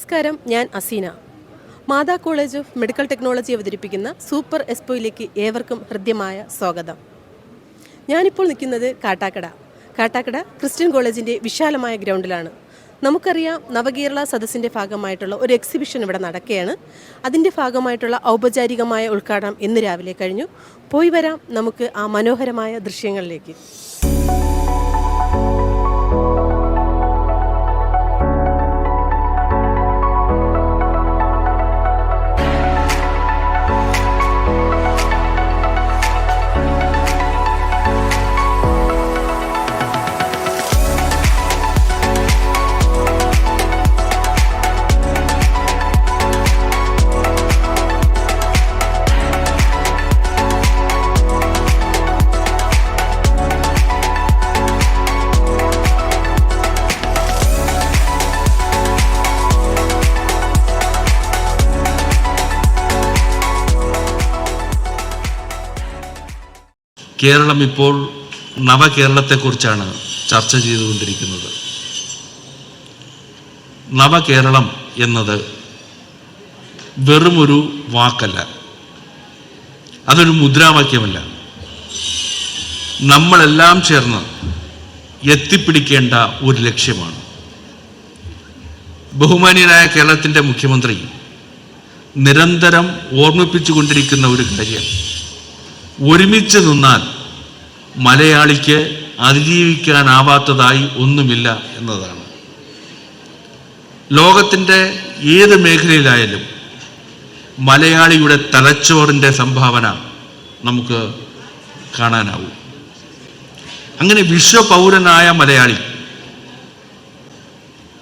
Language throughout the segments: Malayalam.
നമസ്കാരം ഞാൻ Azeena. Matha college of medical technology അവതരിപ്പിക്കുന്ന സൂപ്പർ എസ്പോയിലേക്ക് ഏവർക്കും ഹൃദ്യമായ സ്വാഗതം. ഞാനിപ്പോൾ നിൽക്കുന്നത് കാട്ടാക്കട. കാട്ടാക്കട ക്രിസ്ത്യൻ കോളേജിന്റെ വിശാലമായ ഗ്രൗണ്ടിലാണ്. നമുക്കറിയാം നവകേരള സദസ്സിന്റെ ഭാഗമായിട്ടുള്ള ഒരു എക്സിബിഷൻ ഇവിടെ നടക്കുകയാണ്. അതിന്റെ ഭാഗമായിട്ടുള്ള ഔപചാരികമായ ഉദ്ഘാടനം ഇന്ന് രാവിലെ കഴിഞ്ഞു. പോയി വരാം നമുക്ക് ആ മനോഹരമായ ദൃശ്യങ്ങളിലേക്ക്. കേരളം ഇപ്പോൾ നവകേരളത്തെക്കുറിച്ചാണ് ചർച്ച ചെയ്തുകൊണ്ടിരിക്കുന്നത്. നവകേരളം എന്നത് വെറുമൊരു വാക്കല്ല. അതൊരു മുദ്രാവാക്യമല്ല. നമ്മളെല്ലാം ചേർന്ന് എത്തിപ്പിടിക്കേണ്ട ഒരു ലക്ഷ്യമാണ്. ബഹുമാനീയനായ കേരളത്തിന്റെ മുഖ്യമന്ത്രി നിരന്തരം ഓർമ്മിപ്പിച്ചുകൊണ്ടിരിക്കുന്ന ഒരു കാര്യം. ഒരുമിച്ച് നിന്നാൽ മലയാളിക്ക് അതിജീവിക്കാനാവാത്തതായി ഒന്നുമില്ല എന്നതാണ്. ലോകത്തിന്റെ ഏത് മേഖലയിലായാലും മലയാളിയുടെ തലച്ചോറിന്റെ സംഭാവന നമുക്ക് കാണാനാവും. അങ്ങനെ വിശ്വപൗരനായ മലയാളി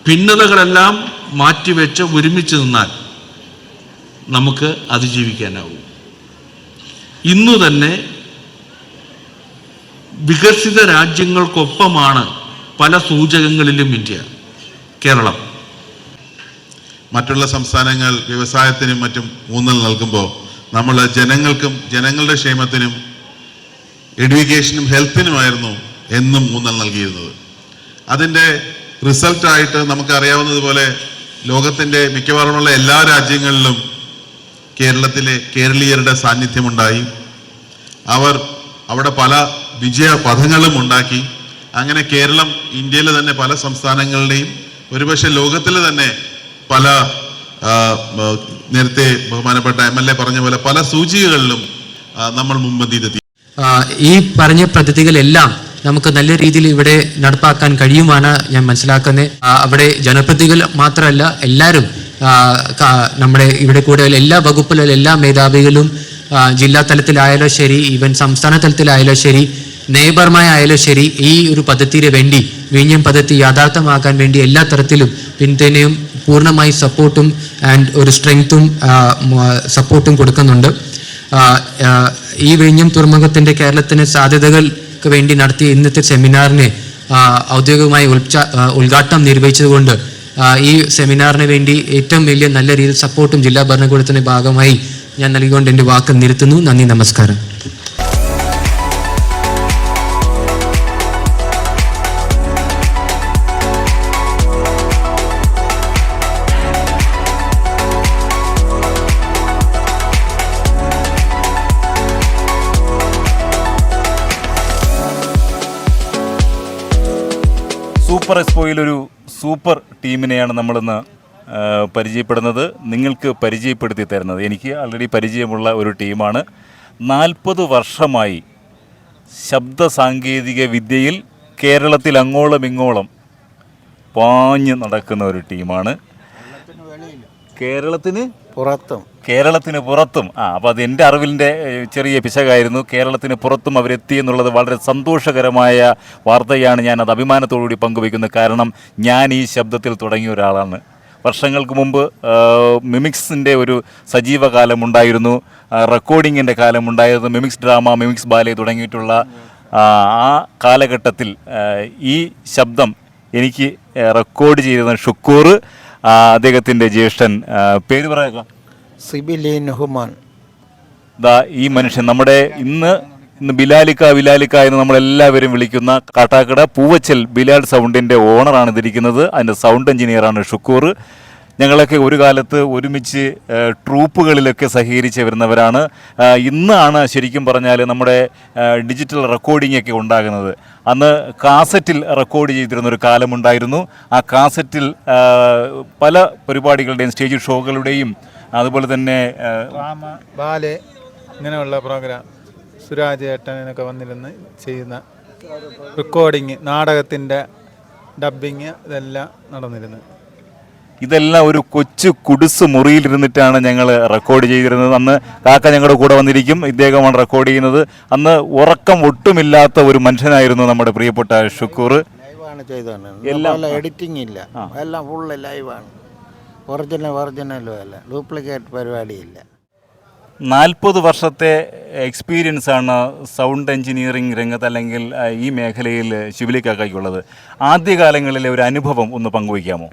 ഭിന്നതകളെല്ലാം മാറ്റിവെച്ച് ഒരുമിച്ച് നിന്നാൽ നമുക്ക് അതിജീവിക്കാനാവും. ഇന്നു തന്നെ വികസിത രാജ്യങ്ങൾക്കൊപ്പമാണ് പല സൂചകങ്ങളിലും ഇന്ത്യ കേരളം. മറ്റുള്ള സംസ്ഥാനങ്ങൾ വ്യവസായത്തിനും മറ്റും ഊന്നൽ നൽകുമ്പോൾ നമ്മൾ ജനങ്ങൾക്കും ജനങ്ങളുടെ ക്ഷേമത്തിനും എഡ്യൂക്കേഷനും ഹെൽത്തിനുമായിരുന്നു എന്നും ഊന്നൽ നൽകിയിരുന്നത്. അതിന്റെ റിസൾട്ടായിട്ട് നമുക്കറിയാവുന്നതുപോലെ ലോകത്തിന്റെ മിക്കവാറുമുള്ള എല്ലാ രാജ്യങ്ങളിലും കേരളത്തിലെ കേരളീയരുടെ സാന്നിധ്യമുണ്ടായി. അവർ അവിടെ പല വിജയ പഥങ്ങളും ഉണ്ടാക്കി. അങ്ങനെ കേരളം ഇന്ത്യയിലെ തന്നെ പല സംസ്ഥാനങ്ങളുടെയും ഒരുപക്ഷെ ലോകത്തിലെ തന്നെ പല നേരത്തെ ബഹുമാനപ്പെട്ട എം എൽ എ പറഞ്ഞ പോലെ പല സൂചികകളിലും നമ്മൾ മുമ്പന്തിയിലെത്തി ഈ പറഞ്ഞ പദ്ധതികളെല്ലാം നമുക്ക് നല്ല രീതിയിൽ ഇവിടെ നടപ്പാക്കാൻ കഴിയുമാണ് ഞാൻ മനസ്സിലാക്കുന്നത്. അവിടെ ജനപ്രതികൾ മാത്രമല്ല എല്ലാവരും നമ്മുടെ ഇവിടെ കൂടെ എല്ലാ വകുപ്പിലുള്ള എല്ലാ മേധാവികളും ജില്ലാ തലത്തിലായാലും ശരി ഈവൻ സംസ്ഥാന തലത്തിലായാലും ശരി നയപരമായാലും ശരി ഈ ഒരു പദ്ധതിയിൽ വേണ്ടി വിഴിഞ്ഞം പദ്ധതി യാഥാർത്ഥ്യമാക്കാൻ വേണ്ടി എല്ലാ തരത്തിലും പിന്തുണയും പൂർണമായി സപ്പോർട്ടും ആൻഡ് ഒരു സ്ട്രെങ്ത്തും സപ്പോർട്ടും കൊടുക്കുന്നുണ്ട്. ഈ വിഴിഞ്ഞം തുറമുഖത്തിന്റെ കേരളത്തിന് സാധ്യതകൾക്ക് വേണ്ടി നടത്തിയ ഇന്നത്തെ സെമിനാറിനെ ഔദ്യോഗികമായി ഉദ്ഘാടനം നിർവഹിച്ചതുകൊണ്ട് ഈ സെമിനാറിന് വേണ്ടി ഏറ്റവും വലിയ നല്ല രീതിയിൽ സപ്പോർട്ടും ജില്ലാ ഭരണകൂടത്തിന്റെ ഭാഗമായി ഞാൻ നൽകിക്കൊണ്ട് എന്റെ വാക്ക് നിർത്തുന്നു. നന്ദി നമസ്കാരം. സൂപ്പർ എക്സ്പോയിൽ ഒരു സൂപ്പർ ടീമിനെയാണ് നമ്മളിന്ന് പരിചയപ്പെടുന്നത്. നിങ്ങൾക്ക് പരിചയപ്പെടുത്തി തരുന്നത്. എനിക്ക് ആൾറെഡി പരിചയമുള്ള ഒരു ടീമാണ്. നാൽപ്പത് വർഷമായി ശബ്ദ സാങ്കേതിക വിദ്യയിൽ കേരളത്തിൽ അങ്ങോളം ഇങ്ങോളം പാഞ്ഞ് നടക്കുന്ന ഒരു ടീമാണ്. കേരളത്തിന് പുറത്തും. കേരളത്തിന് പുറത്തും. ആ അപ്പോൾ അത് എന്റെ അറിവിന്റെ ചെറിയ പിശകായിരുന്നു. കേരളത്തിന് പുറത്തും അവരെത്തി എന്നുള്ളത് വളരെ സന്തോഷകരമായ വാർത്തയാണ് ഞാൻ അത് അഭിമാനത്തോടുകൂടി പങ്കുവയ്ക്കുന്നത്. കാരണം ഞാൻ ഈ ശബ്ദത്തിൽ തുടങ്ങിയ ഒരാളാണ്. വർഷങ്ങൾക്ക് മുമ്പ് മിമിക്സിന്റെ ഒരു സജീവ കാലമുണ്ടായിരുന്നു. റെക്കോർഡിങ്ങിന്റെ കാലമുണ്ടായിരുന്നു. മിമിക്സ് ഡ്രാമ മിമിക്സ് ബാലെ തുടങ്ങിയിട്ടുള്ള ആ, കാലഘട്ടത്തിൽ ഈ ശബ്ദം എനിക്ക് റെക്കോർഡ് ചെയ്തിരുന്ന ഷുക്കൂർ അദ്ദേഹത്തിന്റെ ജ്യേഷ്ഠൻ പേര് പറയുക. സിബിലിൻ ഹുമാൻ. ദാ ഈ മനുഷ്യൻ നമ്മുടെ ഇന്ന് ഇന്ന് ബിലാലിക്ക ബിലാലിക്ക എന്ന് നമ്മളെല്ലാവരും വിളിക്കുന്ന കാട്ടാക്കട പൂവച്ചൽ ബിലാൽ സൗണ്ടിന്റെ ഓണറാണ് ഇതിരിക്കുന്നത്. അതിന്റെ സൗണ്ട് എഞ്ചിനീയറാണ് ഷുക്കൂർ. ഞങ്ങളൊക്കെ ഒരു കാലത്ത് ഒരുമിച്ച് ട്രൂപ്പുകളിലൊക്കെ സഹകരിച്ച് വരുന്നവരാണ്. ഇന്നാണ് ശരിക്കും പറഞ്ഞാൽ നമ്മുടെ ഡിജിറ്റൽ റെക്കോർഡിംഗ് ഒക്കെ ഉണ്ടാകുന്നത്. അന്ന് കാസറ്റിൽ റെക്കോർഡ് ചെയ്തിരുന്ന ഒരു കാലമുണ്ടായിരുന്നു. ആ കാസറ്റിൽ പല പരിപാടികളുടെയും സ്റ്റേജ് ഷോകളുടെയും അതുപോലെ തന്നെ ബാലെ ഇങ്ങനെയുള്ള പ്രോഗ്രാം സുരാജ് ഏട്ടനൊക്കെ വന്നിരുന്ന് ചെയ്യുന്ന റെക്കോർഡിങ് നാടകത്തിന്റെ ഡബിങ് ഇതെല്ലാം നടന്നിരുന്നു. ഇതെല്ലാം ഒരു കൊച്ചു കുടിസ് മുറിയിലിരുന്നിട്ടാണ് ഞങ്ങൾ റെക്കോർഡ് ചെയ്തിരുന്നത്. അന്ന് കാക്ക ഞങ്ങളുടെ കൂടെ വന്നിരിക്കും. ഇദ്ദേഹമാണ് റെക്കോർഡ് ചെയ്യുന്നത്. അന്ന് ഉറക്കം ഒട്ടുമില്ലാത്ത ഒരു മനുഷ്യനായിരുന്നു നമ്മുടെ പ്രിയപ്പെട്ട ഷുക്കൂർ. എല്ലാം- എഡിറ്റിംഗ് ഇല്ല. എല്ലാം ഫുള്ള് ലൈവാണ്. ഒറിജിനൽ ഒറിജിനലും അല്ല. ഡ്യൂപ്ലിക്കേറ്റ് പരിപാടിയില്ല. നാൽപ്പത് വർഷത്തെ എക്സ്പീരിയൻസ് ആണ് സൗണ്ട് എഞ്ചിനീയറിംഗ് രംഗത്ത് അല്ലെങ്കിൽ ഈ മേഖലയിൽ ശിവലിക്കാക്കയ്ക്കുള്ളത് ആദ്യകാലങ്ങളിലെ ഒരു അനുഭവം ഒന്ന് പങ്കുവയ്ക്കാമോ?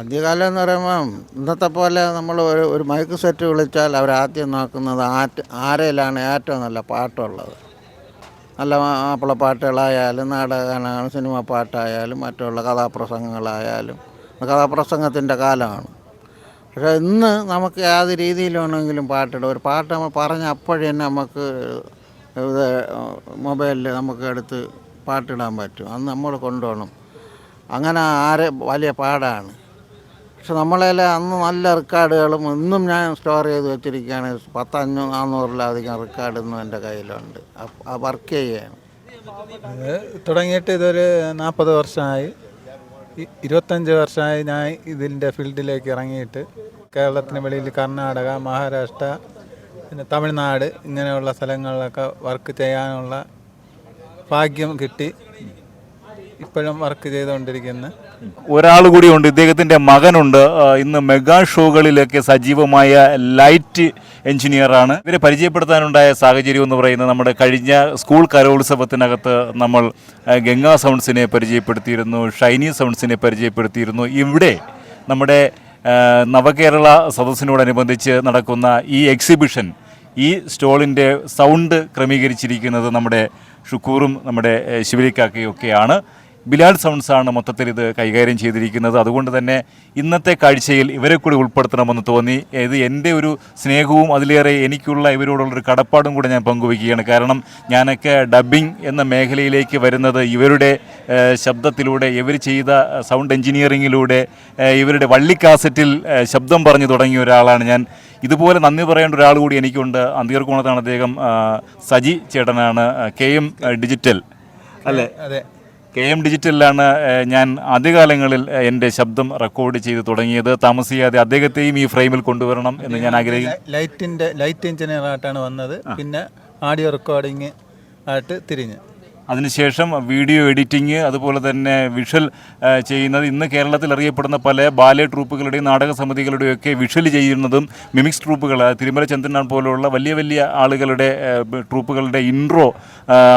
ആദ്യകാലം എന്ന് പറയുമ്പം ഇന്നത്തെ പോലെ നമ്മൾ ഒരു ഒരു മൈക്ക് സെറ്റ് വിളിച്ചാൽ അവർ ആദ്യം നോക്കുന്നത് ആറ്റ് ആരയിലാണ് ഏറ്റവും നല്ല പാട്ടുള്ളത്. നല്ല മാപ്പിള പാട്ടുകളായാലും നാടകഗാനങ്ങൾ സിനിമ പാട്ടായാലും മറ്റുള്ള കഥാപ്രസംഗങ്ങളായാലും കഥാപ്രസംഗത്തിന്റെ കാലമാണ്. പക്ഷേ ഇന്ന് നമുക്ക് ഏത് രീതിയിലാണെങ്കിലും പാട്ടിടും. ഒരു പാട്ട് നമ്മൾ പറഞ്ഞ അപ്പോഴേ തന്നെ നമുക്ക് ഇത് മൊബൈലിൽ നമുക്ക് എടുത്ത് പാട്ടിടാൻ പറ്റും. അന്ന് നമ്മൾ കൊണ്ടുപോകണം. അങ്ങനെ ആരെ വലിയ പാടാണ്. പക്ഷെ നമ്മളതിൽ അന്ന് നല്ല റെക്കോർഡുകളും ഇന്നും ഞാൻ സ്റ്റോർ ചെയ്ത് വെച്ചിരിക്കുകയാണ്. പത്തഞ്ഞൂ നാന്നൂറിലധികം റെക്കോർഡ് ഇന്നും എന്റെ കയ്യിലുണ്ട്. വർക്ക് ചെയ്യുകയാണ്. തുടങ്ങിയിട്ട് ഇതൊരു നാൽപ്പത് വർഷമായി. ഇരുപത്തഞ്ച് വർഷമായി ഞാൻ ഇതിന്റെ ഫീൽഡിലേക്ക് ഇറങ്ങിയിട്ട് കേരളത്തിന് വെളിയിൽ കർണാടക മഹാരാഷ്ട്ര പിന്നെ തമിഴ്നാട് ഇങ്ങനെയുള്ള സ്ഥലങ്ങളിലൊക്കെ വർക്ക് ചെയ്യാനുള്ള ഭാഗ്യം കിട്ടി. ഇപ്പോഴും വർക്ക് ചെയ്തുകൊണ്ടിരിക്കുന്നു. ഒരാൾ കൂടിയുണ്ട് ഇദ്ദേഹത്തിന്റെ മകനുണ്ട്. ഇന്ന് മെഗാ ഷോകളിലൊക്കെ സജീവമായ ലൈറ്റ് എഞ്ചിനീയറാണ്. ഇവരെ പരിചയപ്പെടുത്താനുണ്ടായ സാഹചര്യം എന്ന് പറയുന്നത് നമ്മുടെ കഴിഞ്ഞ സ്കൂൾ കലോത്സവത്തിനകത്ത് നമ്മൾ ഗംഗാ സൗണ്ട്സിനെ പരിചയപ്പെടുത്തിയിരുന്നു ഷൈനി സൗണ്ട്സിനെ പരിചയപ്പെടുത്തിയിരുന്നു. ഇവിടെ നമ്മുടെ നവകേരള സദസ്സിനോടനുബന്ധിച്ച് നടക്കുന്ന ഈ എക്സിബിഷൻ ഈ സ്റ്റോളിന്റെ സൗണ്ട് ക്രമീകരിച്ചിരിക്കുന്നത് നമ്മുടെ ഷുക്കൂറും നമ്മുടെ ഏഹ്, ശിവലിക്കാക്കയും ഒക്കെയാണ് ബിലാൽ സൗണ്ട്സ് ആണ് മൊത്തത്തിൽ ഇത് കൈകാര്യം ചെയ്തിരിക്കുന്നത്. അതുകൊണ്ട് തന്നെ ഇന്നത്തെ കാഴ്ചയിൽ ഇവരെ കൂടി ഉൾപ്പെടുത്തണമെന്ന് തോന്നി. ഇത് എന്റെ ഒരു സ്നേഹവും അതിലേറെ എനിക്കുള്ള ഇവരോടുള്ളൊരു കടപ്പാടും കൂടെ ഞാൻ പങ്കുവയ്ക്കുകയാണ്. കാരണം ഞാനൊക്കെ ഡബ്ബിംഗ് എന്ന മേഖലയിലേക്ക് വരുന്നത് ഇവരുടെ ശബ്ദത്തിലൂടെ ഇവർ ചെയ്ത സൗണ്ട് എഞ്ചിനീയറിങ്ങിലൂടെ ഇവരുടെ വള്ളിക്കാസറ്റിൽ ശബ്ദം പറഞ്ഞു തുടങ്ങിയ ഒരാളാണ് ഞാൻ. ഇതുപോലെ നന്ദി പറയേണ്ട ഒരാൾ കൂടി എനിക്കുണ്ട്. അന്തീർക്കോണത്താണ് അദ്ദേഹം സജി ചേട്ടനാണ് കെ എം ഡിജിറ്റൽ. അല്ലേ? അതെ. കെ എം ഡിജിറ്റലിലാണ് ഞാൻ ആദ്യകാലങ്ങളിൽ എന്റെ ശബ്ദം റെക്കോർഡ് ചെയ്ത് തുടങ്ങിയത്. താമസിയാതെ അദ്ദേഹത്തെയും ഈ ഫ്രെയിമിൽ കൊണ്ടുവരണം എന്ന് ഞാൻ ആഗ്രഹിക്കുന്നു. ലൈറ്റിന്റെ ലൈറ്റ് എഞ്ചിനീയറായിട്ടാണ് വന്നത്. പിന്നെ ആഡിയോ റെക്കോർഡിങ് ആയിട്ട് തിരിഞ്ഞ്. അതിനുശേഷം വീഡിയോ എഡിറ്റിംഗ് അതുപോലെ തന്നെ വിഷൽ ചെയ്യുന്നത്. ഇന്ന് കേരളത്തിൽ അറിയപ്പെടുന്ന പല ബാലെ ട്രൂപ്പുകളുടെയും നാടക സമിതികളുടെയും ഒക്കെ വിഷൽ ചെയ്യുന്നതും മിമിക്സ് ട്രൂപ്പുകൾ തിരുമല ചന്ദ്രനാൾ പോലുള്ള വലിയ വലിയ ആളുകളുടെ ട്രൂപ്പുകളുടെ ഇൻട്രോ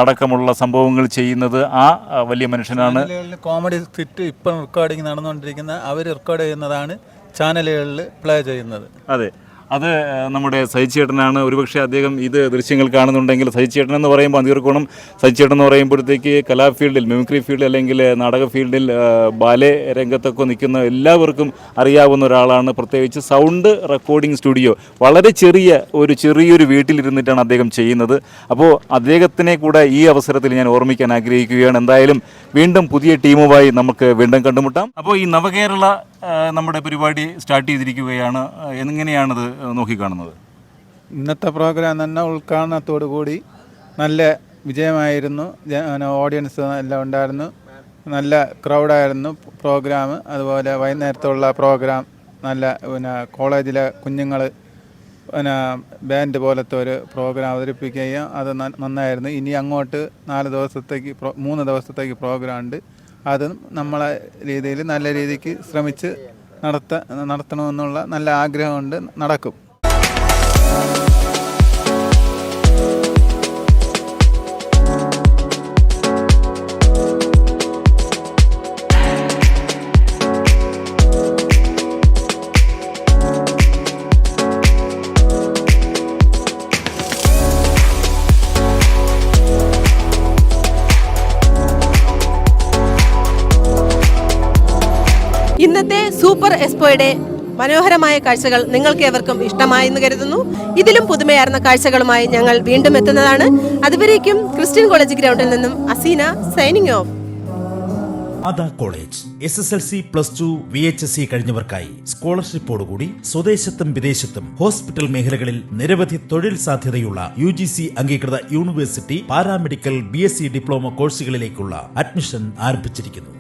അടക്കമുള്ള സംഭവങ്ങൾ ചെയ്യുന്നത് ആ വലിയ മനുഷ്യനാണ്. കോമഡി സ്കിറ്റ് ഇപ്പം റെക്കോർഡിങ് നടന്നുകൊണ്ടിരിക്കുന്ന അവർ റെക്കോർഡ് ചെയ്യുന്നതാണ് ചാനലുകളിൽ പ്ലേ ചെയ്യുന്നത്. അതെ. അത് നമ്മുടെ സജിച്ചേട്ടനാണ് ഒരുപക്ഷെ അദ്ദേഹം ഇത് ദൃശ്യങ്ങൾ കാണുന്നുണ്ടെങ്കിൽ സജിച്ചേട്ടൻ എന്ന് പറയുമ്പോൾ അന്തീർക്കോണം സജിച്ചേട്ടൻ എന്ന് പറയുമ്പോഴത്തേക്ക് കലാ ഫീൽഡിൽ മിമിക്രി ഫീൽഡിൽ അല്ലെങ്കിൽ നാടക ഫീൽഡിൽ ബാലെ രംഗത്തൊക്കെ നിൽക്കുന്ന എല്ലാവർക്കും അറിയാവുന്ന ഒരാളാണ്. പ്രത്യേകിച്ച് സൗണ്ട് റെക്കോർഡിംഗ് സ്റ്റുഡിയോ വളരെ ചെറിയ ഒരു ചെറിയൊരു വീട്ടിലിരുന്നിട്ടാണ് അദ്ദേഹം ചെയ്യുന്നത്. അപ്പോൾ അദ്ദേഹത്തിനെ കൂടെ ഈ അവസരത്തിൽ ഞാൻ ഓർമ്മിക്കാൻ ആഗ്രഹിക്കുകയാണ്. എന്തായാലും വീണ്ടും പുതിയ ടീമുമായി നമുക്ക് വീണ്ടും കണ്ടുമുട്ടാം. അപ്പോൾ ഈ നവകേരള നമ്മുടെ പരിപാടി സ്റ്റാർട്ട് ചെയ്തിരിക്കുകയാണ്. എങ്ങനെയാണത് നോക്കിക്കാണുന്നത്? ഇന്നത്തെ പ്രോഗ്രാം തന്നെ ഉദ്ഘാടനത്തോടു കൂടി നല്ല വിജയമായിരുന്നു. ഓഡിയൻസ് എല്ലാം ഉണ്ടായിരുന്നു. നല്ല ക്രൗഡായിരുന്നു പ്രോഗ്രാം. അതുപോലെ വൈകുന്നേരത്തുള്ള പ്രോഗ്രാം. നല്ല പിന്നെ കോളേജിലെ കുഞ്ഞുങ്ങൾ പിന്നെ ബാൻഡ് പോലത്തെ ഒരു പ്രോഗ്രാം അവതരിപ്പിക്കുകയും അത് നന്നായിരുന്നു. ഇനി അങ്ങോട്ട് നാല് ദിവസത്തേക്ക് മൂന്ന് ദിവസത്തേക്ക് പ്രോഗ്രാം ഉണ്ട്. അത് നമ്മളെ രീതിയിൽ നല്ല രീതിക്ക് ശ്രമിച്ച് നടത്ത നടത്തണമെന്നുള്ള നല്ല ആഗ്രഹമുണ്ട് നടക്കും. ഇന്നത്തെ സൂപ്പർ എക്സ്പോയുടെ മനോഹരമായ കാഴ്ചകൾ നിങ്ങൾക്ക് ഏവർക്കും ഇഷ്ടമായി എന്ന് കരുതുന്നു. ഇതിലും പുതുമയാർന്ന കാഴ്ചകളുമായി ഞങ്ങൾ വീണ്ടും എത്തുന്നതാണ്. അതുവരേക്കും ക്രിസ്ത്യൻ കോളേജ് ഗ്രൗണ്ടിൽ നിന്നും Azeena signing off Matha college. S S L C plus two V H S C കഴിഞ്ഞവർക്കായി സ്കോളർഷിപ്പോടുകൂടി സ്വദേശത്തും വിദേശത്തും ഹോസ്പിറ്റൽ മേഖലകളിൽ നിരവധി തൊഴിൽ സാധ്യതയുള്ള യു ജി സി അംഗീകൃത university paramedical B S C diploma കോഴ്സുകളിലേക്കുള്ള admission ആരംഭിച്ചിരിക്കുന്നു.